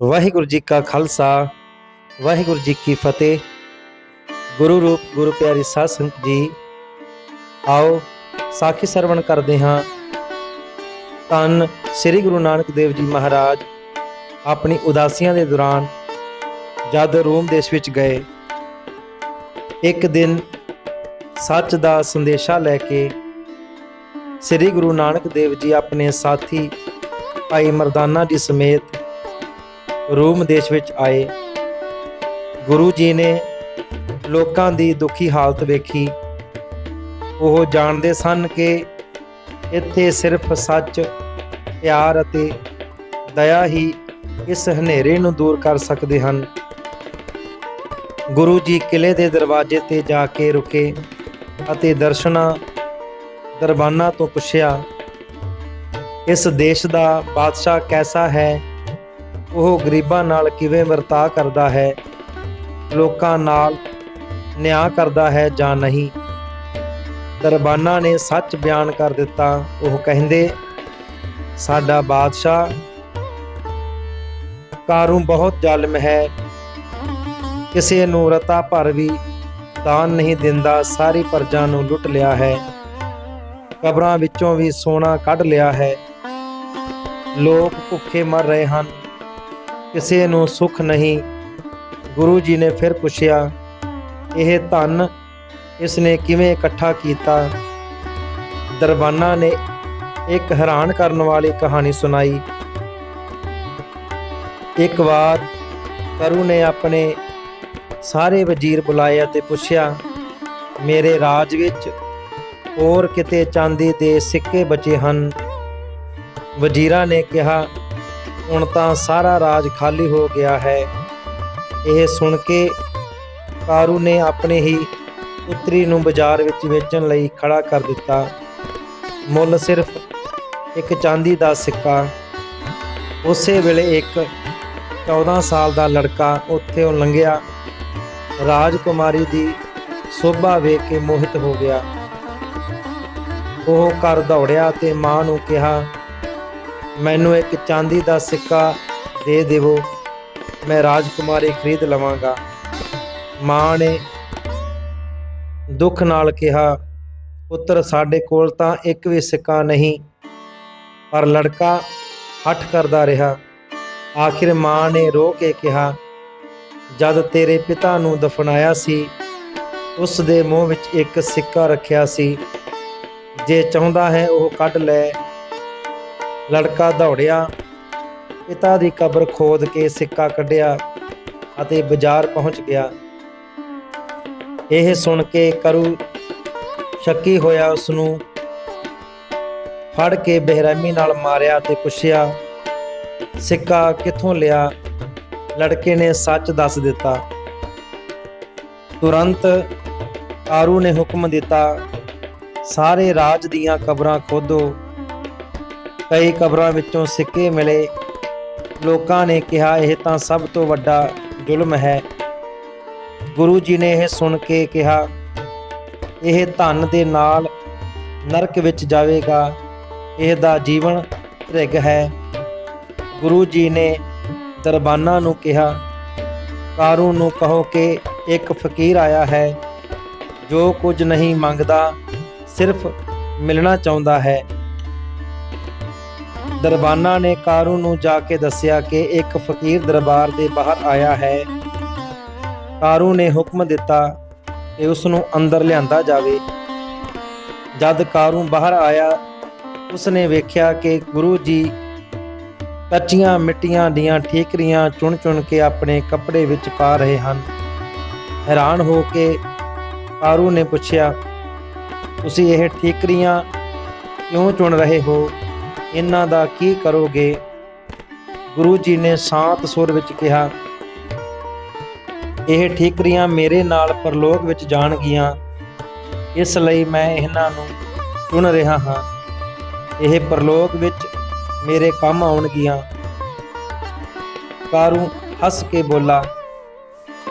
ਵਾਹਿਗੁਰੂ ਜੀ ਕਾ ਖਾਲਸਾ, ਵਾਹਿਗੁਰੂ ਜੀ ਕੀ ਫਤਿਹ। ਗੁਰੂ ਰੂਪ, ਗੁਰੂ ਪਿਆਰੀ ਸਾਧ ਸੰਗਤ ਜੀ, ਆਓ ਸਾਖੀ ਸਰਵਣ ਕਰਦੇ ਹਾਂ। ਤਨ ਸ੍ਰੀ ਗੁਰੂ ਨਾਨਕ ਦੇਵ ਜੀ ਮਹਾਰਾਜ, ਆਪਣੀ ਉਦਾਸੀਆਂ ਦੇ ਦੌਰਾਨ ਜਦ ਰੋਮ ਦੇਸ਼ ਵਿੱਚ ਗਏ, ਇੱਕ ਦਿਨ ਸੱਚ ਦਾ ਸੰਦੇਸ਼ਾ ਲੈ ਕੇ ਸ੍ਰੀ ਗੁਰੂ ਨਾਨਕ ਦੇਵ ਜੀ ਆਪਣੇ ਸਾਥੀ ਭਾਈ ਮਰਦਾਨਾ ਜੀ ਸਮੇਤ ਰੋਮ ਦੇਸ਼ ਵਿੱਚ ਆਏ। ਗੁਰੂ ਜੀ ਨੇ ਲੋਕਾਂ ਦੀ ਦੁਖੀ ਹਾਲਤ ਵੇਖੀ। ਉਹ ਜਾਣਦੇ ਸਨ ਕਿ ਇੱਥੇ ਸਿਰਫ ਸੱਚ, ਪਿਆਰ ਅਤੇ ਦਇਆ ਹੀ ਇਸ ਹਨੇਰੇ ਨੂੰ ਦੂਰ ਕਰ ਸਕਦੇ ਹਨ। ਗੁਰੂ ਜੀ ਕਿਲੇ ਦੇ ਦਰਵਾਜ਼ੇ ਤੇ ਜਾ ਕੇ ਰੁਕੇ ਅਤੇ ਦਰਸ਼ਨਾ, ਦਰਬਾਨਾ ਤੋਂ ਪੁੱਛਿਆ, ਇਸ ਦੇਸ਼ ਦਾ ਬਾਦਸ਼ਾਹ ਕੈਸਾ ਹੈ? ਉਹ ਗਰੀਬਾਂ ਨਾਲ ਕਿਵੇਂ ਵਰਤਾਅ ਕਰਦਾ ਹੈ? ਲੋਕਾਂ ਨਾਲ ਨਿਆਂ ਕਰਦਾ ਹੈ ਜਾਂ ਨਹੀਂ? ਦਰਬਾਨਾ ਨੇ ਸੱਚ ਬਿਆਨ ਕਰ ਦਿੱਤਾ। ਉਹ ਕਹਿੰਦੇ, ਸਾਡਾ ਬਾਦਸ਼ਾਹ ਕਾਰੂ ਬਹੁਤ ਜ਼ਾਲਮ ਹੈ। ਕਿਸੇ ਨੂੰ ਰਤਾ ਭਰ ਵੀ ਦਾਨ ਨਹੀਂ ਦਿੰਦਾ। ਸਾਰੀ ਪ੍ਰਜਾ ਨੂੰ ਲੁੱਟ ਲਿਆ ਹੈ। ਕਬਰਾਂ ਵਿੱਚੋਂ ਵੀ ਸੋਨਾ ਕੱਢ ਲਿਆ ਹੈ। ਲੋਕ ਭੁੱਖੇ ਮਰ ਰਹੇ ਹਨ। ਕਿਸੇ ਨੂੰ ਸੁੱਖ ਨਹੀਂ। ਗੁਰੂ ਜੀ ਨੇ ਫਿਰ ਪੁੱਛਿਆ, ਇਹ ਧਨ ਇਸ ਨੇ ਕਿਵੇਂ ਇਕੱਠਾ ਕੀਤਾ? ਦਰਬਾਨਾ ਨੇ ਇੱਕ ਹੈਰਾਨ ਕਰਨ ਵਾਲੀ ਕਹਾਣੀ ਸੁਣਾਈ। ਇੱਕ ਵਾਰ ਕਰੂ ਨੇ ਆਪਣੇ ਸਾਰੇ ਵਜ਼ੀਰ ਬੁਲਾਏ ਅਤੇ ਪੁੱਛਿਆ, ਮੇਰੇ ਰਾਜ ਵਿੱਚ ਹੋਰ ਕਿਤੇ ਚਾਂਦੀ ਦੇ ਸਿੱਕੇ ਬਚੇ ਹਨ? ਵਜ਼ੀਰਾਂ ਨੇ ਕਿਹਾ ਹੁਣ ਤਾਂ ਸਾਰਾ ਰਾਜ ਖਾਲੀ ਹੋ ਗਿਆ ਹੈ। ਇਹ ਸੁਣ ਕੇ ਕਾਰੂ ਨੇ ਆਪਣੇ ਹੀ ਪੁੱਤਰੀ ਨੂੰ ਬਾਜ਼ਾਰ ਵਿੱਚ ਵੇਚਣ ਲਈ ਖੜਾ ਕਰ ਦਿੱਤਾ। ਮੁੱਲ ਸਿਰਫ ਇੱਕ ਚਾਂਦੀ ਦਾ ਸਿੱਕਾ। ਉਸੇ ਵੇਲੇ ਇੱਕ 14 ਸਾਲ ਦਾ ਲੜਕਾ ਉੱਥੇ ਲੰਘਿਆ। ਰਾਜਕੁਮਾਰੀ ਦੀ ਸੋਭਾ ਵੇਖ ਕੇ ਮੋਹਿਤ ਹੋ ਗਿਆ। ਉਹ ਘਰ ਦੌੜਿਆ ਤੇ ਮਾਂ ਨੂੰ ਕਿਹਾ ਮੈਨੂੰ ਇੱਕ ਚਾਂਦੀ ਦਾ ਸਿੱਕਾ ਦੇ ਦੇਵੋ। ਮੈਂ ਰਾਜਕੁਮਾਰੀ ਖਰੀਦ ਲਵਾਂਗਾ। ਮਾਂ ਨੇ ਦੁੱਖ ਨਾਲ ਕਿਹਾ, ਪੁੱਤਰ, ਸਾਡੇ ਕੋਲ ਤਾਂ ਇੱਕ ਵੀ ਸਿੱਕਾ ਨਹੀਂ, ਪਰ ਲੜਕਾ ਹੱਠ ਕਰਦਾ ਰਿਹਾ। ਆਖਿਰ ਮਾਂ ਨੇ ਰੋ ਕੇ ਕਿਹਾ, ਜਦ ਤੇਰੇ ਪਿਤਾ ਨੂੰ ਦਫਨਾਇਆ ਸੀ, ਉਸ ਦੇ ਮੂੰਹ ਵਿੱਚ ਇੱਕ ਸਿੱਕਾ ਰੱਖਿਆ ਸੀ। ਜੇ ਚਾਹੁੰਦਾ ਹੈ ਉਹ ਕੱਢ ਲੈ ਲੜਕਾ ਦੌੜਿਆ। ਪਿਤਾ ਦੀ ਕਬਰ ਖੋਦ ਕੇ ਸਿੱਕਾ ਕੱਢਿਆ ਅਤੇ ਬਾਜ਼ਾਰ ਪਹੁੰਚ ਗਿਆ। ਇਹ ਸੁਣ ਕੇ ਕਰੂ ਸ਼ੱਕੀ ਹੋਇਆ ਉਸ ਨੂੰ ਫੜ ਕੇ ਬੇਰਹਿਮੀ ਨਾਲ ਮਾਰਿਆ ਤੇ ਪੁੱਛਿਆ, ਸਿੱਕਾ ਕਿੱਥੋਂ ਲਿਆ? ਲੜਕੇ ਨੇ ਸੱਚ ਦੱਸ ਦਿੱਤਾ। ਤੁਰੰਤ ਆਰੂ ਨੇ ਹੁਕਮ ਦਿੱਤਾ, ਸਾਰੇ ਰਾਜ ਦੀਆਂ ਕਬਰਾਂ ਖੋਦੋ। ਕਈ ਕਬਰਾਂ ਵਿੱਚੋਂ ਸਿੱਕੇ ਮਿਲੇ। ਲੋਕਾਂ ਨੇ ਕਿਹਾ, ਇਹ ਤਾਂ ਸਭ ਤੋਂ ਵੱਡਾ ਜ਼ੁਲਮ ਹੈ। ਗੁਰੂ ਜੀ ਨੇ ਇਹ ਸੁਣ ਕੇ ਕਿਹਾ, ਇਹ ਧਨ ਦੇ ਨਾਲ ਨਰਕ ਵਿੱਚ ਜਾਵੇਗਾ। ਇਹ ਦਾ ਜੀਵਨ ਧ੍ਰਿਗ ਹੈ। ਗੁਰੂ ਜੀ ਨੇ ਦਰਬਾਨਾ ਨੂੰ ਕਿਹਾ ਕਾਰੂ ਨੂੰ ਕਹੋ ਕਿ ਇੱਕ ਫਕੀਰ ਆਇਆ ਹੈ, ਜੋ ਕੁਝ ਨਹੀਂ ਮੰਗਦਾ, ਸਿਰਫ ਮਿਲਣਾ ਚਾਹੁੰਦਾ ਹੈ। ਦਰਬਾਨਾ ਨੇ ਕਾਰੂ ਨੂੰ ਜਾ ਕੇ ਦੱਸਿਆ ਕਿ ਇੱਕ ਫਕੀਰ ਦਰਬਾਰ ਦੇ ਬਾਹਰ ਆਇਆ ਹੈ। ਕਾਰੂ ਨੇ ਹੁਕਮ ਦਿੱਤਾ ਕਿ ਉਸ ਨੂੰ ਅੰਦਰ ਲਿਆਂਦਾ ਜਾਵੇ। ਜਦ ਕਾਰੂ ਬਾਹਰ ਆਇਆ, ਉਸ ਨੇ ਵੇਖਿਆ ਕਿ ਗੁਰੂ ਜੀ ਕੱਚੀਆਂ ਮਿੱਟੀਆਂ ਦੀਆਂ ਠੀਕਰੀਆਂ ਚੁਣ-ਚੁਣ ਕੇ ਆਪਣੇ ਕੱਪੜੇ ਵਿੱਚ ਪਾ ਰਹੇ ਹਨ। ਹੈਰਾਨ ਹੋ ਕੇ ਕਾਰੂ ਨੇ ਪੁੱਛਿਆ, ਤੁਸੀਂ ਇਹ ਠੀਕਰੀਆਂ ਕਿਉਂ ਚੁਣ ਰਹੇ ਹੋ? ਇਹਨਾਂ ਦਾ ਕੀ ਕਰੋਗੇ? ਗੁਰੂ ਜੀ ਨੇ ਸ਼ਾਂਤ ਸੁਰ ਵਿੱਚ ਕਿਹਾ, ਇਹ ਠੀਕਰੀਆਂ ਮੇਰੇ ਨਾਲ ਪਰਲੋਕ ਵਿੱਚ ਜਾਣਗੀਆਂ, ਇਸ ਲਈ ਮੈਂ ਇਹਨਾਂ ਨੂੰ ਚੁਣ ਰਿਹਾ ਹਾਂ। ਇਹ ਪਰਲੋਕ ਵਿੱਚ ਮੇਰੇ ਕੰਮ ਆਉਣਗੀਆਂ। ਕਾਰੂ ਹੱਸ ਕੇ ਬੋਲਾ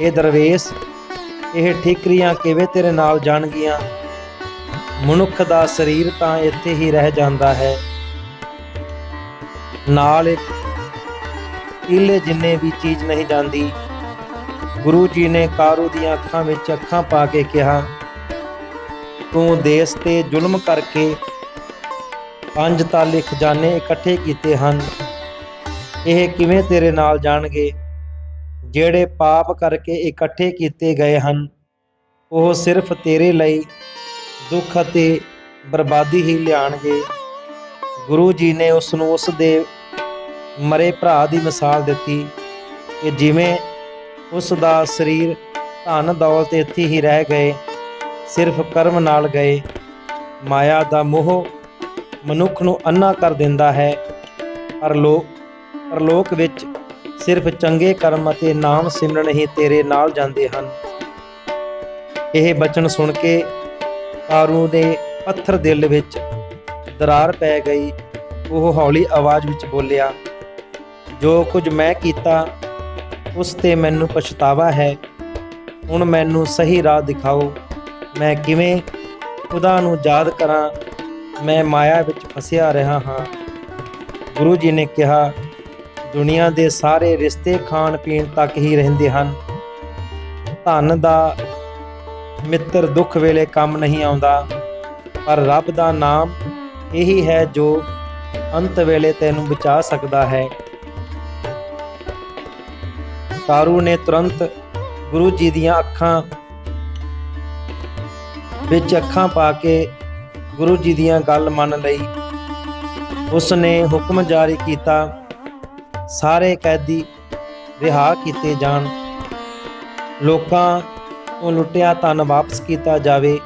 ਇਹ ਦਰਵੇਸ਼, ਇਹ ਠੀਕਰੀਆਂ ਕਿਵੇਂ ਤੇਰੇ ਨਾਲ ਜਾਣਗੀਆਂ? ਮਨੁੱਖ ਦਾ ਸਰੀਰ ਤਾਂ ਇੱਥੇ ਹੀ ਰਹਿ ਜਾਂਦਾ ਹੈ। ਨਾਲ ਇੱਕ ਤੀਲੇ ਜਿੰਨੇ ਵੀ ਚੀਜ਼ ਨਹੀਂ ਜਾਂਦੀ, ਗੁਰੂ ਜੀ ਨੇ ਕਾਰੂ ਦੀਆਂ ਅੱਖਾਂ ਵਿੱਚ ਅੱਖਾਂ ਪਾ ਕੇ ਕਿਹਾ, ਤੂੰ ਦੇਸ ਤੇ ਜ਼ੁਲਮ ਕਰਕੇ ਪੰਜ ਤਾਲੇ ਖਜ਼ਾਨੇ ਇਕੱਠੇ ਕੀਤੇ ਹਨ। ਇਹ ਕਿਵੇਂ ਤੇਰੇ ਨਾਲ ਜਾਣਗੇ? ਜਿਹੜੇ ਪਾਪ ਕਰਕੇ ਇਕੱਠੇ ਕੀਤੇ ਗਏ ਹਨ, ਉਹ ਸਿਰਫ ਤੇਰੇ ਲਈ ਦੁੱਖ ਅਤੇ ਬਰਬਾਦੀ ਹੀ ਲਿਆਣਗੇ। ਗੁਰੂ ਜੀ ਨੇ ਉਸ ਨੂੰ ਉਸ ਦੇ ਮਰੇ ਭਰਾ ਦੀ ਮਿਸਾਲ ਦਿੱਤੀ ਕਿ ਜਿਵੇਂ ਉਸ ਦਾ ਸਰੀਰ ਧਨ, ਦੌਲਤ ਇੱਥੇ ਹੀ ਰਹਿ ਗਏ, ਸਿਰਫ ਕਰਮ ਨਾਲ ਗਏ, ਮਾਇਆ ਦਾ ਮੋਹ ਮਨੁੱਖ ਨੂੰ ਅੰਨਾ ਕਰ ਦਿੰਦਾ ਹੈ, ਪਰ ਲੋਕ ਪਰਲੋਕ ਵਿੱਚ ਸਿਰਫ ਚੰਗੇ ਕਰਮ ਅਤੇ ਨਾਮ ਸਿਮਰਨ ਹੀ ਤੇਰੇ ਨਾਲ ਜਾਂਦੇ ਹਨ। ਇਹ ਬਚਨ ਸੁਣ ਕੇ ਕਾਰੂ ਦੇ ਪੱਥਰ ਦਿਲ ਵਿੱਚ ਦਰਾਰ ਪੈ ਗਈ। ਉਹ ਹੌਲੀ ਆਵਾਜ਼ ਵਿੱਚ ਬੋਲਿਆ, ਜੋ ਕੁਝ ਮੈਂ ਕੀਤਾ, ਉਸ ਤੇ ਮੈਨੂੰ ਪਛਤਾਵਾ ਹੈ। ਹੁਣ ਮੈਨੂੰ ਸਹੀ ਰਾਹ ਦਿਖਾਓ। ਮੈਂ ਕਿਵੇਂ ਖੁਦਾ ਨੂੰ ਯਾਦ ਕਰਾਂ? ਮੈਂ ਮਾਇਆ ਵਿੱਚ ਫਸਿਆ ਰਿਹਾ ਹਾਂ। ਗੁਰੂ ਜੀ ਨੇ ਕਿਹਾ, ਦੁਨੀਆ ਦੇ ਸਾਰੇ ਰਿਸ਼ਤੇ ਖਾਣ ਪੀਣ ਤੱਕ ਹੀ ਰਹਿੰਦੇ ਹਨ। ਧਨ ਦਾ ਮਿੱਤਰ ਦੁੱਖ ਵੇਲੇ ਕੰਮ ਨਹੀਂ ਆਉਂਦਾ, ਪਰ ਰੱਬ ਦਾ ਨਾਮ ਇਹੀ ਹੈ ਜੋ ਅੰਤ ਵੇਲੇ ਤੈਨੂੰ ਬਚਾ ਸਕਦਾ ਹੈ। ਕਾਰੂ ਨੇ ਤੁਰੰਤ ਗੁਰੂ ਜੀ ਦੀਆਂ ਅੱਖਾਂ ਵਿੱਚ ਅੱਖਾਂ ਪਾ ਕੇ ਗੁਰੂ ਜੀ ਦੀਆਂ ਗੱਲ ਮੰਨ ਲਈ। ਉਸ ਨੇ ਹੁਕਮ ਜਾਰੀ ਕੀਤਾ, ਸਾਰੇ ਕੈਦੀ ਰਿਹਾ ਕੀਤੇ ਜਾਣ। ਲੋਕਾਂ ਤੋਂ ਲੁੱਟਿਆ ਧਨ ਵਾਪਸ ਕੀਤਾ ਜਾਵੇ।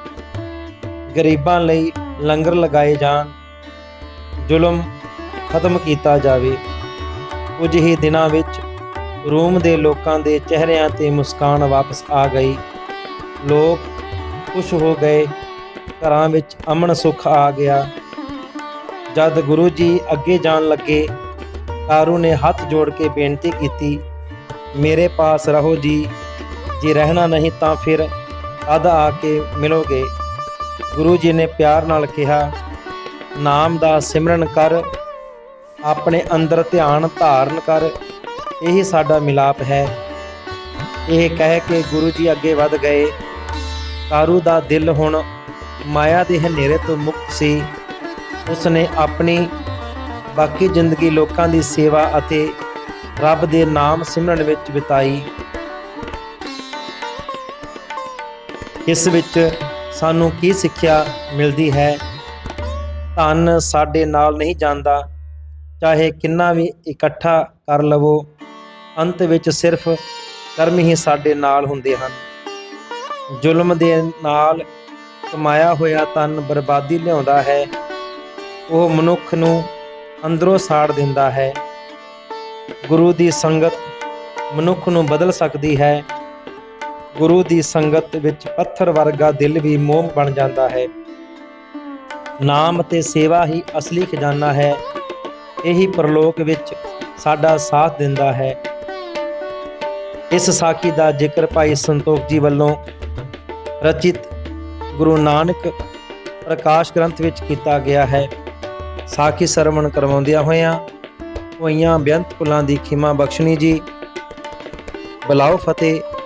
ਗਰੀਬਾਂ ਲਈ ਲੰਗਰ ਲਗਾਏ ਜਾਣ, ਜ਼ੁਲਮ ਖਤਮ ਕੀਤਾ ਜਾਵੇ। ਕੁਝ ਹੀ ਦਿਨਾਂ ਵਿੱਚ ਰੂਮ ਦੇ ਲੋਕਾਂ ਦੇ ਚਿਹਰਿਆਂ ਤੇ ਮੁਸਕਾਨ ਵਾਪਸ ਆ ਗਈ। ਲੋਕ ਖੁਸ਼ ਹੋ ਗਏ। ਘਰਾਂ ਵਿੱਚ ਅਮਨ ਸੁੱਖ ਆ ਗਿਆ। ਜਦ ਗੁਰੂ ਜੀ ਅੱਗੇ ਜਾਣ ਲੱਗੇ ਕਾਰੂ ਨੇ ਹੱਥ ਜੋੜ ਕੇ ਬੇਨਤੀ ਕੀਤੀ, ਮੇਰੇ ਪਾਸ ਰਹੋ ਜੀ। ਜੇ ਰਹਿਣਾ ਨਹੀਂ ਤਾਂ ਫਿਰ ਅਦ ਆ ਕੇ ਮਿਲੋਗੇ। ਗੁਰੂ ਜੀ ਨੇ ਪਿਆਰ ਨਾਲ ਕਿਹਾ, ਨਾਮ ਦਾ ਸਿਮਰਨ ਕਰ, ਆਪਣੇ ਅੰਦਰ ਧਿਆਨ ਧਾਰਨ ਕਰ, ਇਹੀ ਸਾਡਾ ਮਿਲਾਪ ਹੈ। ਇਹ ਕਹਿ ਕੇ ਗੁਰੂ ਜੀ ਅੱਗੇ ਵੱਧ ਗਏ। ਕਾਰੂ ਦਾ ਦਿਲ ਹੁਣ ਮਾਇਆ ਦੇ ਹਨੇਰੇ ਤੋਂ ਮੁਕਤ ਸੀ। ਉਸਨੇ ਆਪਣੀ ਬਾਕੀ ਜ਼ਿੰਦਗੀ ਲੋਕਾਂ ਦੀ ਸੇਵਾ ਅਤੇ ਰੱਬ ਦੇ ਨਾਮ ਸਿਮਰਨ ਵਿੱਚ ਬਿਤਾਈ। ਇਸ ਵਿੱਚ ਸਾਨੂੰ ਕੀ ਸਿੱਖਿਆ ਮਿਲਦੀ ਹੈ? ਧਨ ਸਾਡੇ ਨਾਲ ਨਹੀਂ ਜਾਂਦਾ। ਚਾਹੇ ਕਿੰਨਾ ਵੀ ਇਕੱਠਾ ਕਰ ਲਵੋ, ਅੰਤ ਵਿੱਚ ਸਿਰਫ ਕਰਮ ਹੀ ਸਾਡੇ ਨਾਲ ਹੁੰਦੇ ਹਨ। ਜ਼ੁਲਮ ਦੇ ਨਾਲ ਕਮਾਇਆ ਹੋਇਆ ਧਨ ਬਰਬਾਦੀ ਲਿਆਉਂਦਾ ਹੈ। ਉਹ ਮਨੁੱਖ ਨੂੰ ਅੰਦਰੋਂ ਸਾੜ ਦਿੰਦਾ ਹੈ। ਗੁਰੂ ਦੀ ਸੰਗਤ ਮਨੁੱਖ ਨੂੰ ਬਦਲ ਸਕਦੀ ਹੈ। ਗੁਰੂ ਦੀ ਸੰਗਤ ਵਿੱਚ ਪੱਥਰ ਵਰਗਾ ਦਿਲ ਵੀ ਮੋਮ ਬਣ ਜਾਂਦਾ ਹੈ। ਨਾਮ ਅਤੇ ਸੇਵਾ ਹੀ ਅਸਲੀ ਖਜ਼ਾਨਾ ਹੈ। ਇਹੀ ਪ੍ਰਲੋਕ ਵਿੱਚ ਸਾਡਾ ਸਾਥ ਦਿੰਦਾ ਹੈ। ਇਸ ਸਾਖੀ ਦਾ ਜ਼ਿਕਰ ਭਾਈ ਸੰਤੋਖ ਜੀ ਵੱਲੋਂ ਰਚਿਤ ਗੁਰੂ ਨਾਨਕ ਪ੍ਰਕਾਸ਼ ਗ੍ਰੰਥ ਵਿੱਚ ਕੀਤਾ ਗਿਆ ਹੈ। ਸਾਖੀ ਸਰਵਣ ਕਰਵਾਉਂਦਿਆਂ ਹੋਇਆਂ ਹੋਈਆਂ ਬੇਅੰਤ ਕੁਲਾਂ ਦੀ ਖਿਮਾ ਬਖਸ਼ਣੀ ਜੀ। ਬਲਾਓ ਫਤਿਹ।